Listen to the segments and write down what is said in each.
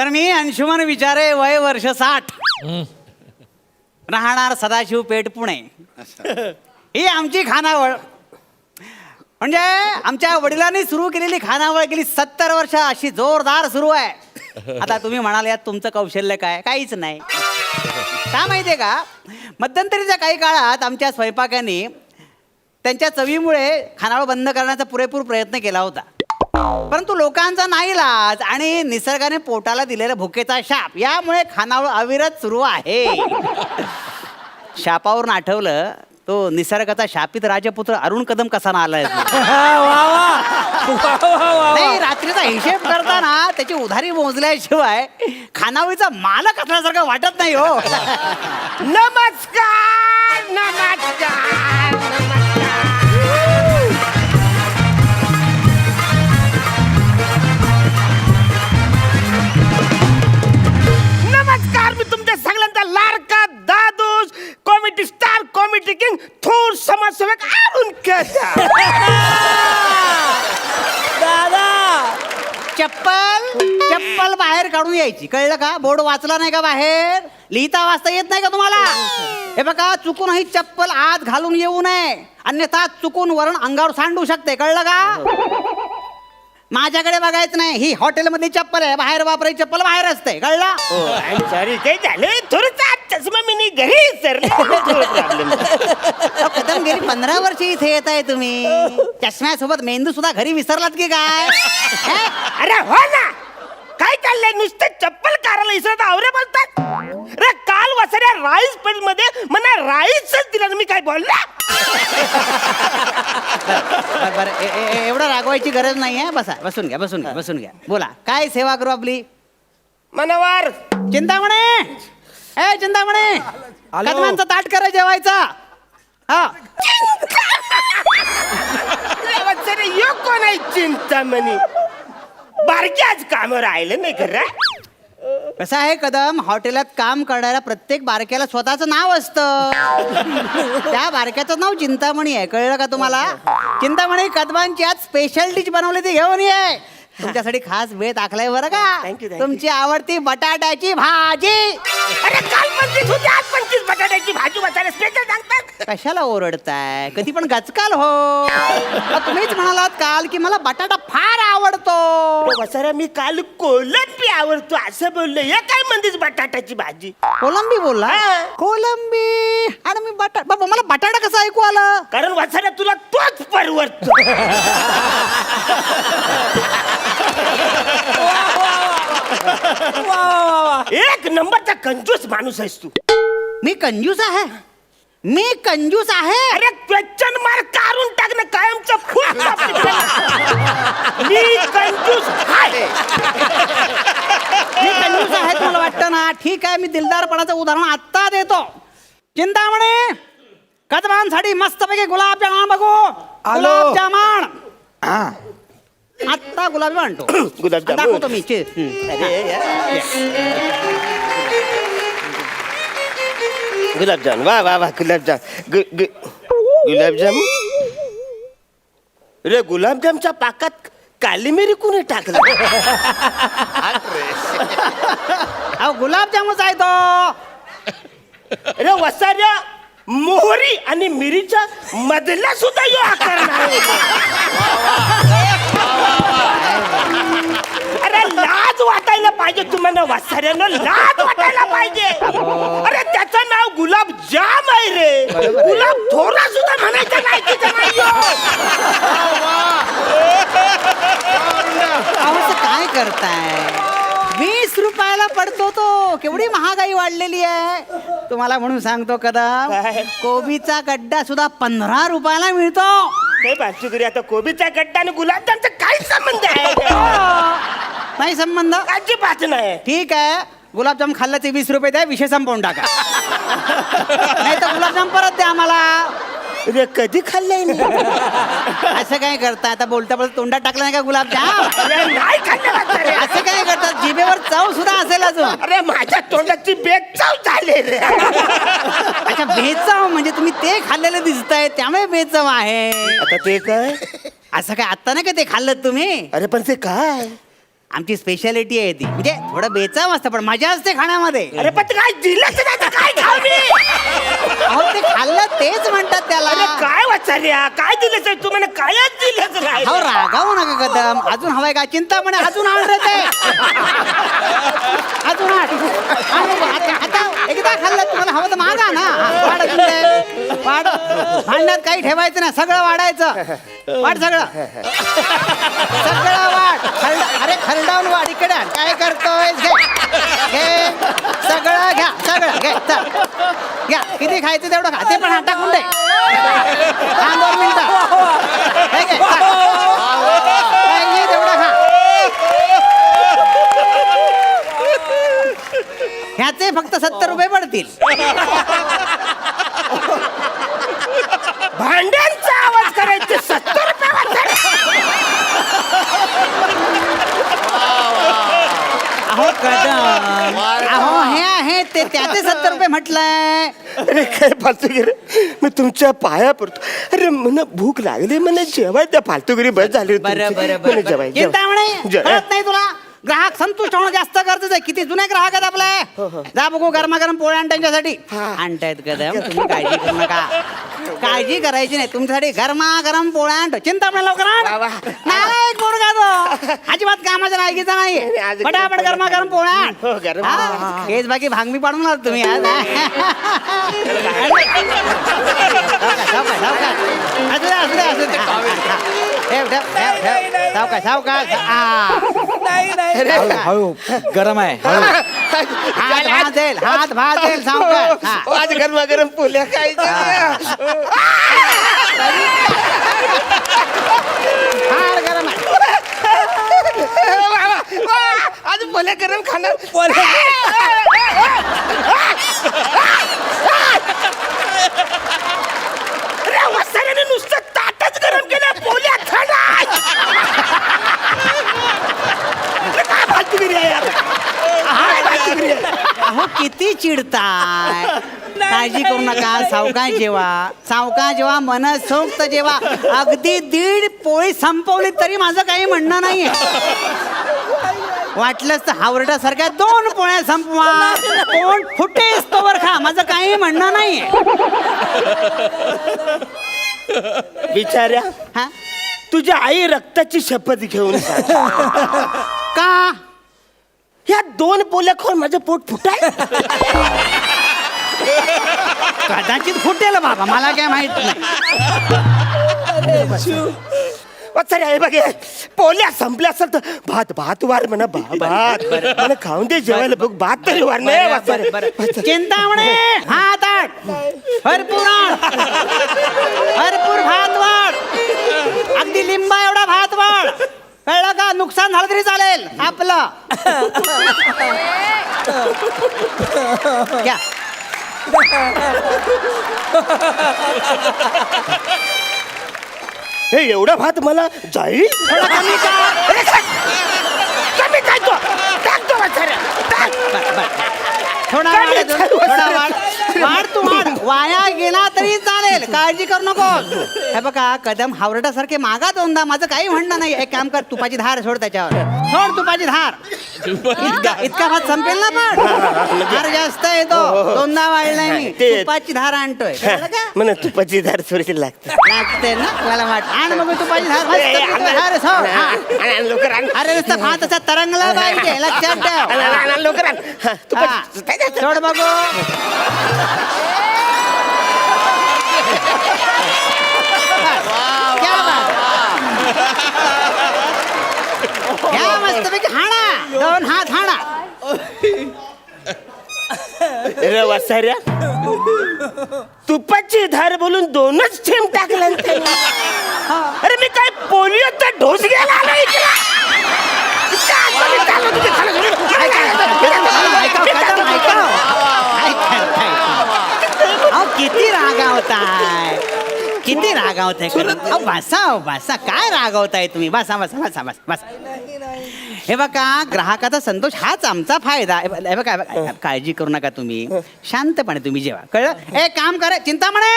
तर मी अंशुमन विचारे वय वर्ष साठ. राहणार सदाशिव पेठ पुणे. ही आमची खानावळ. म्हणजे आमच्या वडिलांनी सुरू केलेली खानावळ गेली सत्तर वर्ष अशी जोरदार सुरू आहे. आता तुम्ही म्हणाल यात तुमचं कौशल्य काय? काहीच नाही. का माहितीये का? मध्यंतरीच्या काही काळात आमच्या स्वयंपाकांनी त्यांच्या चवीमुळे खानावळ बंद करण्याचा पुरेपूर प्रयत्न केला होता. परंतु लोकांचा नाईलाज आणि निसर्गाने पोटाला दिलेला भुकेचा शाप यामुळे खानावळ अविरत सुरू आहे. शापावरून आठवलं तो निसर्गाचा शापित राजपुत्र अरुण कदम कसा ना आलाय नाही रात्रीचा हिशेब करताना त्याची उधारी मोजल्याशिवाय खानावळीचा मालक असल्यासारखं वाटत नाही हो. नमस्कार नमस्कार. सगळ्यांचा लाडका Dadus comedy star comedy king थोर समाजसेवक अरुण दादा चप्पल चप्पल बाहेर काढून यायची. कळलं का? बोर्ड वाचला नाही का बाहेर? लिहिता वाचता येत नाही का तुम्हाला? हे बघा चुकून ही चप्पल आत घालून येऊ नये. अन्यथा चुकून वरण अंगावर सांडू शकते. कळलं का? माझ्याकडे बघायचं नाही. ही हॉटेलमधली चप्पल आहे. बाहेर वापरायची चप्पल बाहेर असते कळलं? सॉरी ते झालं. थोडंसं चष्मा मी नाही घरी सर. गेली पंधरा वर्ष इथे येत आहे तुम्ही. चष्म्यासोबत मेंदू सुद्धा घरी विसरलात की काय? अरे हो ना. काय चाललंय? नुसतं चप्पल काराला इसरत आवरे बोलतात. अरे काल वसऱ्या राईस पेल मध्ये मला राईसच दिला मी काय बोलला? बरं, बरं. ए- ए- ए- एवढं रागवायची गरज नाही आहे. बसा बसून घ्या बसून घ्या बसून घ्या. बोला काय सेवा करू आपली? मनवार चिंतामणे! ए चिंतामणे! आलो. कदमांचा ताट करा जेवायचा. हा. यो कोण आहे चिंतामणी? बारकी आज काम राहिलं नाही खरं कसं आहे कदम? हॉटेलात काम करणाऱ्या प्रत्येक बारक्याला स्वतःचं नाव असतं. त्या बारक्याचं नाव चिंतामणी आहे. कळलं का तुम्हाला? चिंतामणी कदमांची आज स्पेशल डिश बनवली ती घेऊन ये. तुमच्यासाठी खास वेळ टाकलाय बरं का? Thank you, thank you. तुमची आवडती बटाट्याची भाजी. अरे काल पंचवीस होती आज पंचवीस बटाट्याची भाजी बसायला स्पेशल सांगतात. कशाला ओरडताय? कधी पण गचकाल हो. तुम्हीच म्हणालात काल की मला बटाटा फार आवडतो. वसाऱ्या मी काल कोलंबी आवडतो असं बोललो. हे काय म्हणतेस बटाट्याची भाजी? कोलंबी बोलला? हा. कोलंबी. आणि मी बटाटा बाबा मला बटाटा कसं ऐकू आलं? कारण वसाऱ्या तुला तोच परवडतो. एक नंबरचा कंजूस माणूस आहेस तू. मी कंजूस आहे? मी कंजूस आहे? अरे क्वेश्चन मार्क काढून टाक ना कायमचं फुल मी कंजूस आहे. मी कंजूस आहे तुम्हाला वाटतं ना? ठीक आहे मी दिलदारपणाचं उदाहरण आत्ता देतो. चिंतामणे कदमांसाठी मस्तपैकी गुलाबजामान बघू. आलो. गुलाबजामान. आत्ता गुलाबजाम आणतो. गुलाबजामुन. दाखवतो मी चे-. गुलाबजाम वा वा वा गुलाबजाम. गु- गु- गुलाबजाम? रे गुलाबजामच्या पाकात काली मिरी कुणी टाकलं? अहो गुलाबजामच आहे तो. अरे वसाऱ्या मोहरी आणि मिरीच्या मधला सुद्धा यो आकार नाही. अरे लाज वाटायला पाहिजे तुम्हाला वसाऱ्यानं लाज वाटायला पाहिजे. अरे त्याचं नाव गुलाब जाम आहे रे. गुलाब थोडा सुद्धा म्हणायचं नाही यो. अहो असं काय करताय वीस रुपयाला पडतो तो केवढी महागाई वाढलेली आहे? तुम्हाला म्हणून सांगतो कदम काय? कोबीचा गड्डा सुद्धा पंधरा रुपयाला मिळतो. काय आता कोबीचा गड्डा आणि गुलाबजामचा काय संबंध आहे? नाही संबंध? अजिबात नाही. ठीक आहे गुलाबजाम खाल्ल्याचे वीस रुपये द्या विषय संपवून टाका. नाही तर गुलाबजाम परत द्या आम्हाला. अरे कधी खाल्लंय मी? असं काय करता? आता बोलता बोलता तोंडात टाकलं नाही का गुलाबजाम अरे नाही खाल्लं वसाऱ्या. असं काय करतात? जिभेवर चव सुद्धा असेल अजून. अरे माझ्या तोंडाची बेचाव झाली रे. अच्छा बेचव म्हणजे तुम्ही ते खाल्लेलं दिसताय त्यामुळे बेचव आहे. आता ते काय? असं काय आता नाही का ते खाल्लं तुम्ही? अरे पण ते काय? आमची स्पेशालिटी आहे ती. म्हणजे थोडं बेचाव असतं पण मजा असते खाण्यामध्ये. अरे पण ते काय नाही तर काय खाऊ मी? अहो ते खाल्लं तेच म्हणतात त्याला. अरे काय वाचार्या काय दिलंच आहे? तू म्हणे कायच दिलंच नाही अहो रागावू नका कदम. अजून हवाय का? चिंता म्हणे अजून आण रे ते. अजून आण. आण बघू, आता आता एकदा खाल्लं तुम्हाला हवं तर मागा ना. वाढ अजून. वाढ. भांड्यात काही ठेवायचं नाही सगळं वाढायचं. वाढ सगळं. अरे वाडीकडे काय करतोय सगळं घ्या. सगळं घे. घ्या. किती खायचं तेवढं खा. ते पण हात टाकून दे. हा दोन मिनिटं. तेवढं खा. ह्याचे फक्त सत्तर रुपये पडतील भांड्यांचा आवाज करायचे सत्तर रुपये वाचार्या. अहो कदम अहो ते त्याचे सत्तर रुपये म्हटलंय. अरे काय फालतूगिरी मी तुमच्या पाया पडतो. अरे मला भूक लागली मला जेवाय त्या फालतूगिरी बस झाली होती बरं तुमची. बरं मला बरं जेवाय चिंता म्हणे. जे- कळत नाही तुला. ग्राहक संतुष्ट होणं जास्त गरजेचं आहे किती जुने ग्राहक आहेत आपले जा बघू गरमागरम पोळ्या आण त्यांच्यासाठी आणतायत कदम तुम्ही काळजी करू नका काळजी करायची नाही तुमच्यासाठी गरमागरम पोळ्या आणतो चिंता म्हणे लवकर. आण नाही मुलगा तो अजिबात कामाच्या लायकीचा नाही, पटापट गरमागरम पोळ्या आण हो, गरम. हा, हेच बाकी भांगमी पाडून आलात तुम्ही आज सावकाश, सावकाश. असू दे, असू दे, असू दे. हा, हा, हा. ठेव, ठेव, ठेव, ठेव. सावकाश, सावकाश. हा. नाही नाही हळू गरम आहे हळू. हात भाजेल हात भाजेल सावकाश हा. आज गरमागरम पोल्या खायच्या. फार गरम आहे. आज पोल्या गरम खाणार. अरे वसाऱ्याने नुसतं ताटच गरम केलं पोल्या थंड आहे. अरे काय फालतूगिरी आहे यार? काय फालतूगिरी आहे? अहो किती चिडताय. काळजी करू नका सावकाश जेवा. सावकाश जेवा मनसोक्त जेवा. अगदी दीड पोळी संपवली तरी माझं काही म्हणणं नाहीये. वाटलंच तर हावरटासारख्या दोन पोळ्या संपवा. कोण फुटेस तोवर खा माझं काही म्हणणं नाहीये. बिचाऱ्या हा? तुझ्या आई रक्ताची शपथ घेऊन. का? या दोन पोल्या खाऊन माझं पोट फुटाय? कदाचित फुटेल बाबा मला काय माहीत नाही. वाचारे आहे बघे पोल्या संपल्या असेल तर भात भात वार म्हणा भा- भात. मला खाऊन दे जेवायला बघ भात तरी वार नाही वाचारे. बरं. चिंतामणे हात आड. भरपूर कळलं का? नुकसान झालं तरी चालेल. आपलं. घ्या. हे एवढा भात मला जाईल? थोडं कमी का अरे, कमी काय तो टाक तो वाचारे, टाक. बर, बर. थोडा काय वाढ अजून, चालू आहे, थोडा सर? वाढ वाढ तू वाढ वाया गेला तरी चालेल काळजी करू नको. हे बघा कदम हावरटासारखे मागा दोनदा. माझं काही म्हणणं नाही. एक काम कर तुपाची धार सोड त्याच्यावर. सोड तुपाची धार. इतका इतका भात संपेल ना पण. धार जास्त येतो दोनदा वाढलाय मी. ते- तुपाची धार आणतोय. कळलं का? मला तुपाची धार थोडीशी लागते. लागते ना? मला वाट आण मग तुपाची धार. मस्त सोड. हा. लवकर आण. अरे नुसतं भात असा तरंगला पाहिजे. लक्षात आण, ठेव. आण, आण, लवकर आण. हा, हा. तुपाची- काय झालं? सोड बघू. क्या बात घ्या मस्तपैकी हाणा. दोन हात हाणा. अरे वासाऱ्या तुपाची धार बोलून दोनच थेंब टाकला ना त्यांनी. अरे मी काय पोलिओचा ढोस घ्यायला आलो इकडे खाली घरी? ऐका, ऐका, कदम, ऐका. ऐका, ऐका. अहो किती रागावताय किती रागावताय कदम अहो बसा बसा. काय रागावताय तुम्ही? बसा बसा बसा बसा बसा. हे बघा ग्राहकाचा संतोष हाच आमचा फायदा. हे बघा- हे हे काळजी करू नका तुम्ही. शांतपणे तुम्ही जेवा. कळलं? ए काम कर. चिंतामणे!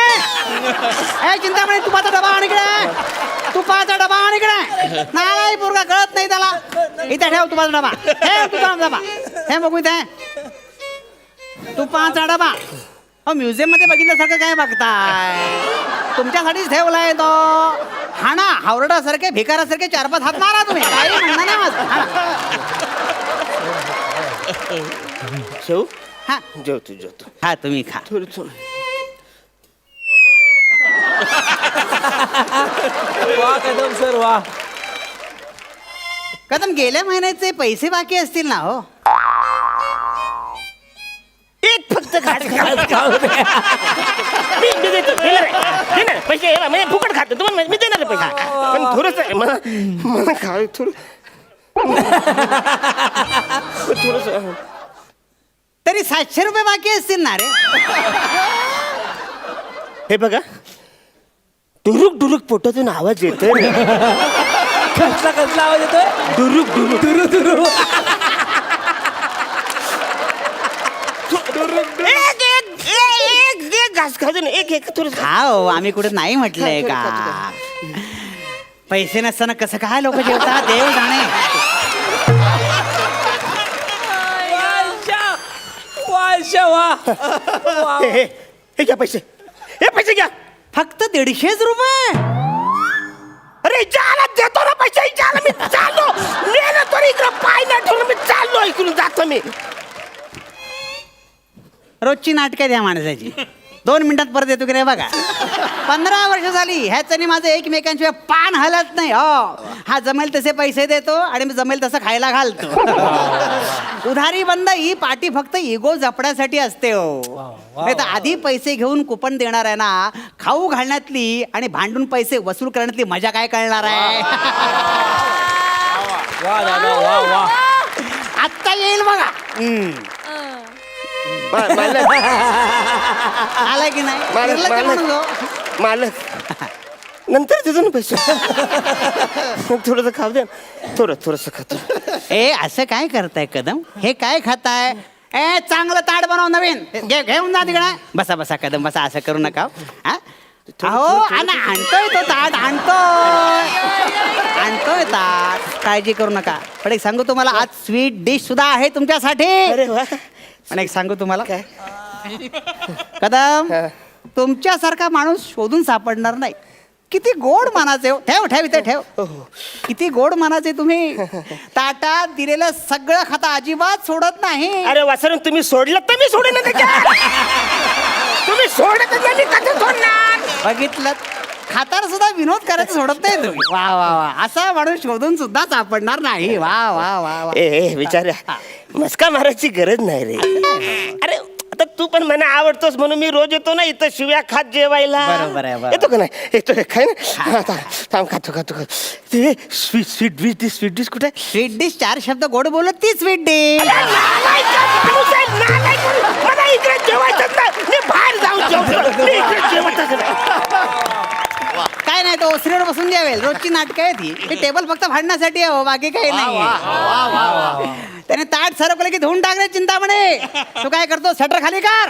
ए चिंतामणे तुपाचा डबा आण इकडे. तुपाचा डबा आण इकडे. नाही पोरगा कळत नाही त्याला. इथे ठेव तुपाचा डबा. ठेव तुपाचा डबा. हे बघू इथे. तुपाचा डबा. अहो म्युझियममध्ये बघितल्यासारखं काय बघताय? तुमच्यासाठीच ठेवलाय तो. हाणा हावरडासारखे भिकारासारखे चार पाच हात मारा तुम्ही. काही म्हणणं नाही माझं. हा. जेवतो जेवतो. हा तुम्ही खा. थोडं थोडं. वा कदम सर वा. कदम गेल्या महिन्याचे पैसे बाकी असतील ना हो? एक फक्त घास खा. मी मी देतो देणार आहे. देणार आहे. पैसे हे म्हणजे फुकट खातो तुम्हाला मी देणार आहे पैसे पण थोडस मला मला काय थोडं थोडस तरी सातशे रुपये बाकी असतील ना रे हे बघा डुरुक डुरुक पोटातून आवाज येतोय कसला कसला आवाज येतोय डुरुक डुरुक दुरू दुरू घास खातो ना एक एक थोडस हा हो आम्ही कुठे नाही म्हटलंय का? पैसे नसताना कसं काय लोक जेवतात? देव जाणे. वाशा वाशा वा. वा हे हे हे घ्या पैसे. हे पैसे घ्या. फक्त दीडशेच रुपये. अरे जाला देतो ना पैसे जाला मी चाललो. नेलं तरी इकडं पाय नाही ठेवून मी चाललो इकडून जातो मी. रोजची नाटकं द्या माणसाची. दोन मिनिटात परत येतो की नाही बघा. पंधरा वर्ष झाली ह्याच्यानी माझं एकमेकांशिवाय पान हलत नाही हो. हा जमेल तसे पैसे देतो आणि मी जमेल तसं खायला घालतो. उधारी बंद ही पाठी फक्त इगो जपण्यासाठी असते हो. नाही तर आधी पैसे घेऊन कुपन देणार आहे ना खाऊ घालण्यातली आणि भांडून पैसे वसूल करण्यातली मजा काय कळणार आहे? वा दादा वा वा. आत्ता येईल बघा. मा- मालक. आलाय की नाही? मालक. मालक. मालक. नंतर देतो ना पैसे. थोडस खाऊ दे. ना. थोडं थोडस खातो ए असं काय करताय कदम? हे काय खाताय? ए चांगलं ताट बनव नवीन. घे घेऊन जा तिकडे. बसा बसा कदम बसा असं करू नका हो. हा? अहो आणि आणतोय तो ताट आणतोय. आणतोय ताट. काळजी करू नका. पण एक सांगू तुम्हाला आज स्वीट डिश सुद्धा आहे तुमच्यासाठी. अरे वा. पण एक सांगू तुम्हाला. काय? कदम हा. तुमच्यासारखा माणूस शोधून सापडणार नाही. किती गोड मानाचे हो. ठेव ठेव इथे ठेव. हो. किती गोड मानाचे तुम्ही. ताटात दिलेलं सगळं खाता अजिबात सोडत नाही. अरे वासरून तुम्ही सोडलं तर मी सोडेन. तुम्ही सोडत नाही मी कसं सोडणार? बघितलं. खाताना सुद्धा विनोद करायचं सोडत नाही तुम्ही. वा वा वा. असा माणूस शोधून सुद्धा सापडणार नाही. वा वा वा वा. ए विचारा. मस्का मारायची गरज नाही रे. अरे आता तू पण मला आवडतोस म्हणून मी रोज येतो ना इथं शिव्या खात जेवायला. बरोबर आहे, बरोबर. येतो का नाही? येतो. खाय ना. हा, थांब, थांब खातो खातो खातो. ते sweet sweet dish sweet dish कुठे? आहे? स्वीट डिश चार शब्द गोड बोलत ती स्वीट डिश अरे नालायका माणूस आहे, नालायक माणूस. मला इकडे जेवायचंच नाही मी बाहेर जाऊन जेवतो मी इकडे जेवतच नाही काय नाही तो ओसरीवर बसून जेवेल रोजची नाटकं आहे ती हे टेबल फक्त भांडण्यासाठी आहे हो बाकी काही नाही त्याने ताट सरकलं की धुवून टाकले चिंतामणे. तू काय करतो शटर खाली कर.